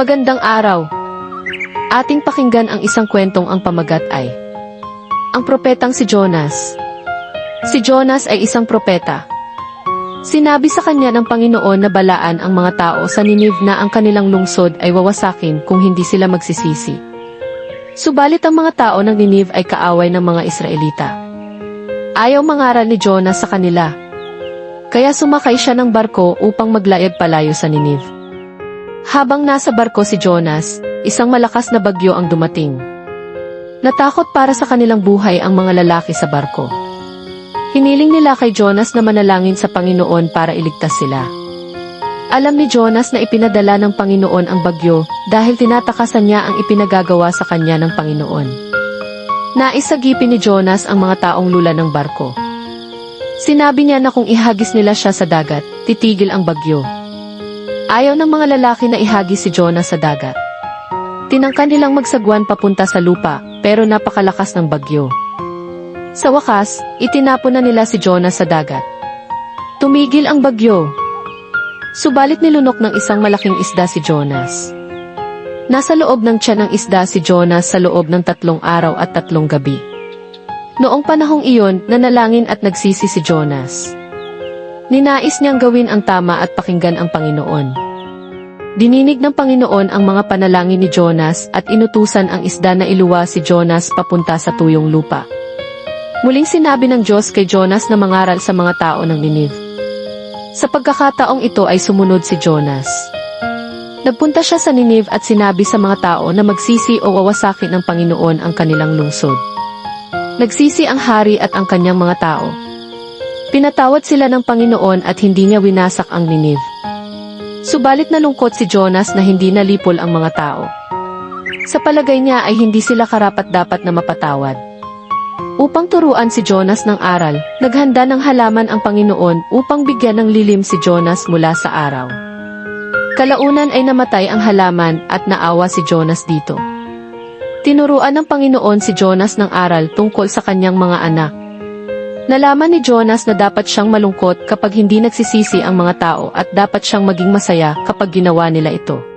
Magandang araw. Ating pakinggan ang isang kwentong ang pamagat ay Ang propetang si Jonas. Si Jonas ay isang propeta. Sinabi sa kanya ng Panginoon na balaan ang mga tao sa Ninive na ang kanilang lungsod ay wawasakin kung hindi sila magsisisi. Subalit ang mga tao ng Ninive ay kaaway ng mga Israelita. Ayaw mangaral ni Jonas sa kanila. Kaya sumakay siya ng barko upang maglayag palayo sa Ninive. Habang nasa barko si Jonas, isang malakas na bagyo ang dumating. Natakot para sa kanilang buhay ang mga lalaki sa barko. Hiniling nila kay Jonas na manalangin sa Panginoon para iligtas sila. Alam ni Jonas na ipinadala ng Panginoon ang bagyo dahil tinatakasan niya ang ipinagagawa sa kanya ng Panginoon. Naisagipin ni Jonas ang mga taong lula ng barko. Sinabi niya na kung ihagis nila siya sa dagat, titigil ang bagyo. Ayaw ng mga lalaki na ihagis si Jonas sa dagat. Tinangka nilang magsagwan papunta sa lupa, pero napakalakas ng bagyo. Sa wakas, itinapon na nila si Jonas sa dagat. Tumigil ang bagyo. Subalit nilunok ng isang malaking isda si Jonas. Nasa loob ng tiyan ng isda si Jonas sa loob ng tatlong araw at tatlong gabi. Noong panahong iyon, nanalangin at nagsisi si Jonas. Ninais niyang gawin ang tama at pakinggan ang Panginoon. Dininig ng Panginoon ang mga panalangin ni Jonas at inutusan ang isda na iluwa si Jonas papunta sa tuyong lupa. Muling sinabi ng Diyos kay Jonas na mangaral sa mga tao ng Ninive. Sa pagkakataong ito ay sumunod si Jonas. Nagpunta siya sa Ninive at sinabi sa mga tao na magsisi o wawasakin ng Panginoon ang kanilang lungsod. Nagsisi ang hari at ang kanyang mga tao. Pinatawad sila ng Panginoon at hindi niya winasak ang Ninive. Subalit nalungkot si Jonas na hindi nalipol ang mga tao. Sa palagay niya ay hindi sila karapat dapat na mapatawad. Upang turuan si Jonas ng aral, naghanda ng halaman ang Panginoon upang bigyan ng lilim si Jonas mula sa araw. Kalaunan ay namatay ang halaman at naawa si Jonas dito. Tinuruan ng Panginoon si Jonas ng aral tungkol sa kanyang mga anak. Nalaman ni Jonas na dapat siyang malungkot kapag hindi nagsisisi ang mga tao at dapat siyang maging masaya kapag ginawa nila ito.